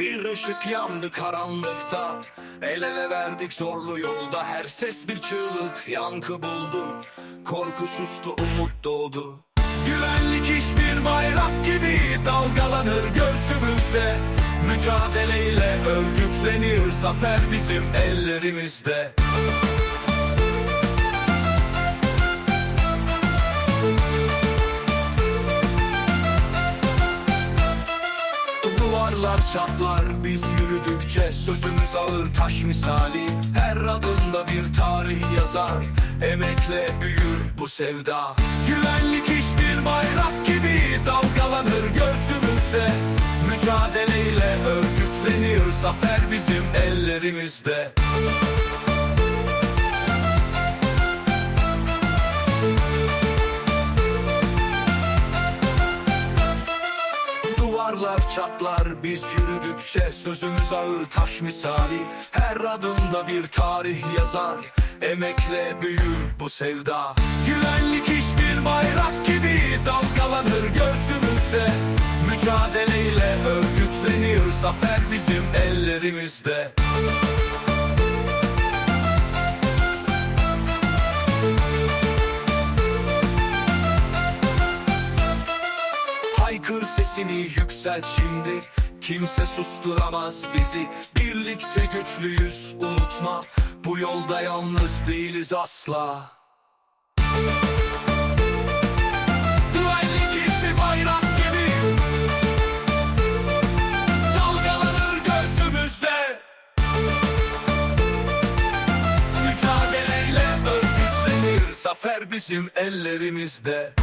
Bir ışık yandı karanlıkta. El ele verdik zorlu yolda. Her ses bir çığlık yankı buldu. Korku sustu umut doğdu. Güvenlik hiçbir bayrak gibi dalgalanır göğsümüzde. Mücadeleyle örgütlenir zafer bizim ellerimizde Duvarlar çatlar biz yürüdükçe Sözümüz ağır. Taş misali Her adımda bir tarih yazar. Emekle büyür bu sevda. Güvenlik hiçbir bayrak gibi Dalgalanır göğsümüzde. Mücadeleyle örgütlenir Zafer bizim ellerimizde Duvarlar çatlar biz yürüdükçe Sözümüz ağır taş misali. Her adımda bir tarih yazar Emekle büyür bu sevda. Güvenlik hiçbir bayrak gibi Dalgalanır göğsümüzde. Mücadeleyle örgütlenir Zafer bizim ellerimizde Haykır sesini yükselt şimdi. Kimse susturamaz bizi. Birlikte güçlüyüz unutma. Bu yolda yalnız değiliz asla. Güvenlik hiçbir bayrak gibi. Dalgalanır göğsümüzde. Mücadeleyle örgütlenir. Zafer bizim ellerimizde